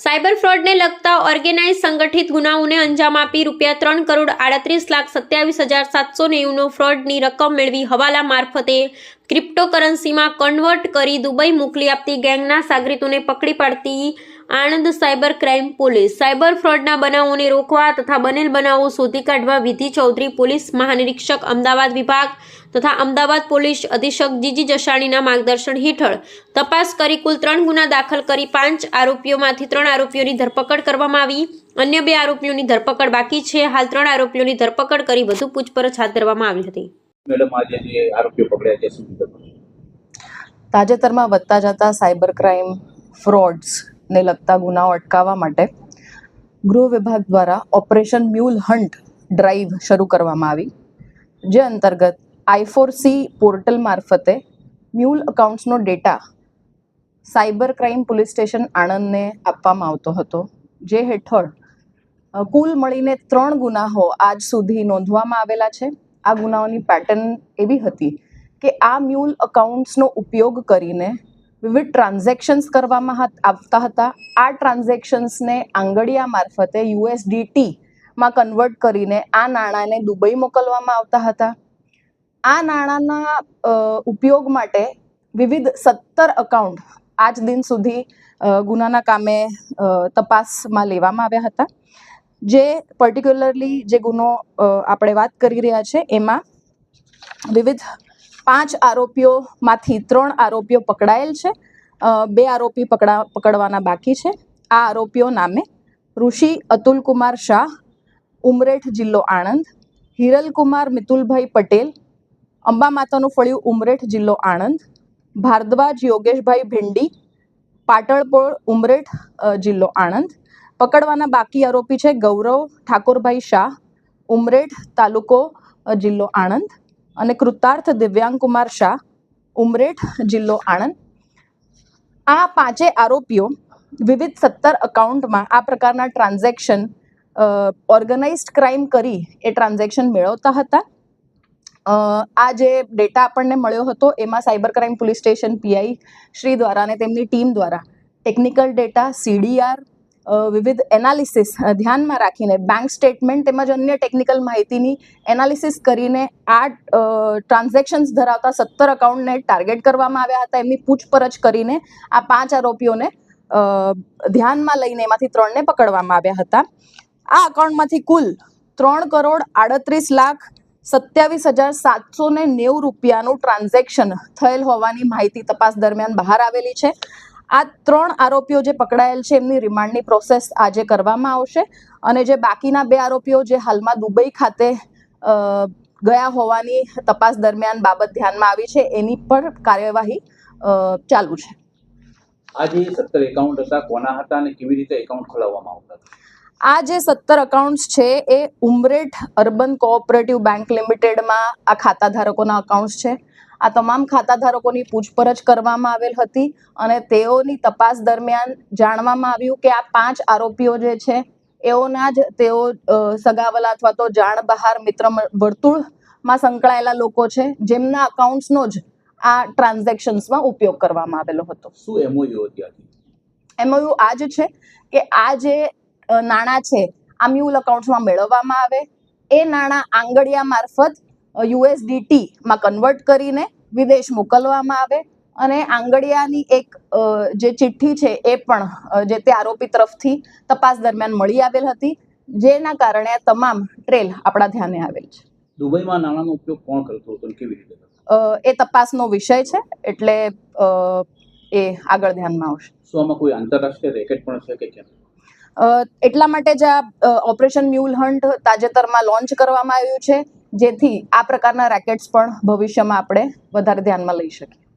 Cyber ફ્રોડને લગતા organise સંગઠિત ગુનાઓને અંજામ આપી રૂપિયા ત્રણ કરોડ આડત્રીસ લાખ સત્યાવીસ હજાર સાતસો નેવુંનો ફ્રોડની રકમ મેળવી હવાલા મારફતે ક્રિપ્ટોકરન્સીમાં કન્વર્ટ કરી દુબઈ મોકલી આપતી ગેંગના સાગરીતોને પકડી પાડતી Anand cyber crime police. Cyber ફ્રોડના બનાવોને રોકવા તથા બનેલ બનાવો શોધી કાઢવા વિધિ ચૌધરી પોલીસ મહાનિરીક્ષક અમદાવાદ વિભાગ તથા અમદાવાદ પોલીસ અધિક્ષક જીજી જસાણીના માર્ગદર્શન હેઠળ તપાસ કરી કુલ ત્રણ ગુના દાખલ કરી પાંચ આરોપીઓમાંથી ત્રણ આરોપીઓની ધરપકડ કરવામાં આવી. અન્ય બે આરોપીઓની ધરપકડ બાકી છે. હાલ ત્રણ આરોપીઓની ધરપકડ કરી વધુ પૂછપરછ હાથ ધરવામાં આવી હતી. મેડમ આજે જે આરોપીઓ પકડ્યા છે તાજેતરમાં વધતા જતા સાયબર ક્રાઇમ ફ્રોડ્સને લગતા ગુનાઓ અટકાવવા માટે ગૃહ વિભાગ દ્વારા ઓપરેશન મ્યુલ હન્ટ ડ્રાઈવ શરૂ કરવામાં આવી, જે અંતર્ગત આઈફોરસી પોર્ટલ મારફતે mule અકાઉન્ટ્સનો data cyber crime police station આણંદને આપવામાં આવતો હતો, જે હેઠળ કુલ મળીને ત્રણ ગુનાઓ આજ સુધી નોંધવામાં આવેલા છે. આ ગુનાઓની પેટર્ન એવી હતી કે આ મ્યુલ અકાઉન્ટ્સનો ઉપયોગ કરીને વિવિધ ટ્રાન્ઝેક્શન્સ કરવામાં આવતા હતા. આ ટ્રાન્ઝેક્શન્સને આંગડિયા મારફતે યુએસડીટીમાં કન્વર્ટ કરીને આ નાણાંને દુબઈ મોકલવામાં આવતા હતા. આ નાણાંના ઉપયોગ માટે વિવિધ સત્તર અકાઉન્ટ આજ દિન સુધી ગુનાના કામે તપાસમાં લેવામાં આવ્યા હતા. જે પર્ટિક્યુલરલી જે ગુનો આપણે વાત કરી રહ્યા છે, એમાં વિવિધ પાંચ આરોપીઓમાંથી ત્રણ આરોપીઓ પકડાયેલ છે. બે આરોપી પકડા, પકડવાના બાકી છે. આ આરોપીઓ નામે ઋષિ અતુલકુમાર શાહ, ઉમરેઠ જિલ્લો આણંદ, હિરલકુમાર મિતુલભાઈ પટેલ અંબા માતાનું ફળિયું ઉમરેઠ જિલ્લો આણંદ, ભારદ્વાજ યોગેશભાઈ ભિંડી, પાટણપોળ ઉમરેઠ જિલ્લો આણંદ. પકડવાના બાકી આરોપી છે ગૌરવ ઠાકોરભાઈ શાહ, ઉમરેઠ તાલુકો જિલ્લો આણંદ. અને કૃતાર્થ દિવ્યાંગ કુમાર શાહ, ઉમરેઠ જિલ્લો આણંદ. આ પાંચે આરોપીઓ વિવિધ સત્તર અકાઉન્ટમાં આ પ્રકારના ટ્રાન્ઝેક્શન ઓર્ગેનાઇઝ્ડ ક્રાઇમ કરી એ ટ્રાન્ઝેક્શન મેળવતા હતા. આ જે ડેટા આપણને મળ્યો હતો એમાં cyber crime police station PI Shri દ્વારા અને તેમની ટીમ દ્વારા ટેકનિકલ ડેટા, સીડીઆર વિવિધ એનાલિસિસ ધ્યાનમાં રાખીને બેંક સ્ટેટમેન્ટ તેમજ અન્ય ટેકનિકલ માહિતીની એનાલિસિસ કરીને આ ટ્રાન્ઝેક્શન્સ ધરાવતા સત્તર અકાઉન્ટને ટાર્ગેટ કરવામાં આવ્યા હતા. એમની પૂછપરછ કરીને આ પાંચ આરોપીઓને ધ્યાનમાં લઈને એમાંથી ત્રણને પકડવામાં આવ્યા હતા. આ અકાઉન્ટમાંથી કુલ ત્રણ કરોડ આડત્રીસ લાખ સત્યાવીસ હજાર સાતસો ને નેવું રૂપિયાનું ટ્રાન્ઝેક્શન થયેલ હોવાની માહિતી તપાસ દરમિયાન બહાર આવેલી છે. આ ત્રણ આરોપીઓ જે પકડાયેલ છે એમની રિમાન્ડની પ્રોસેસ આજે કરવામાં આવશે. અને જે બાકીના બે આરોપીઓ જે હાલમાં દુબઈ ખાતે ગયા હોવાની તપાસ દરમિયાન બાબત ધ્યાનમાં આવી છે એની પર કાર્યવાહી ચાલુ છે. આ જે સત્તર એકાઉન્ટ હતા કોના હતા અને કેવી રીતે એકાઉન્ટ ખોલાવવામાં આવતા આ જે સત્તર અકાઉન્ટ્સ છે એ ઉમરેઠ અર્બન કોઓપરેટિવ બેંક લિમિટેડમાં આ ખાતા ધારકોના અકાઉન્ટ્સ છે. આ તમામ ખાતાધારકોની પૂછપરછ કરવામાં આવેલ હતી અને તેઓની તપાસ દરમિયાન જાણવામાં આવ્યું કે આ પાંચ આરોપીઓ જે છે એઓના જ તેઓ સગાવલા અથવા તો જાણ બહાર મિત્ર વર્તુળમાં સંકળાયેલા લોકો છે જેમના અકાઉન્ટ્સનો જ આ ટ્રાન્ઝેક્શન્સમાં ઉપયોગ કરવામાં આવેલો હતો. શું એમઓયુ હતી એમઓયુ આ જ છે કે આ જે નાણાં છે આ મ્યુલ અકાઉન્ટ્સમાં મેળવવામાં આવે. એ નાણાં આંગળિયા મારફત યુએસડીટી માં કન્વર્ટ કરીને વિદેશ મોકલવામાં આવે અને આંગળિયાની એક જે ચિઠ્ઠી છે એ પણ જે તે આરોપી તરફથી તપાસ દરમિયાન મળી આવેલ હતી. જેના કારણે આ તમામ ટ્રેલ આપણા ધ્યાને આવેલ છે. દુબઈમાં નાણાંનો ઉપયોગ કોણ કરતો હતો કેવી રીતે એ તપાસનો વિષય છે એટલે એ આગળ ધ્યાનમાં આવશે. શું આમાં કોઈ આંતરરાષ્ટ્રીય રેકેટ પણ છે કે કેમ? એટલા માટે જ આ ઓપરેશન મ્યુલ હન્ટ તાજેતરમાં લોન્ચ કરવામાં આવ્યું છે. જેથી આ પ્રકારના રેકેટ્સ પણ ભવિષ્યમાં આપણે વધારે ધ્યાનમાં લઈ શકીએ.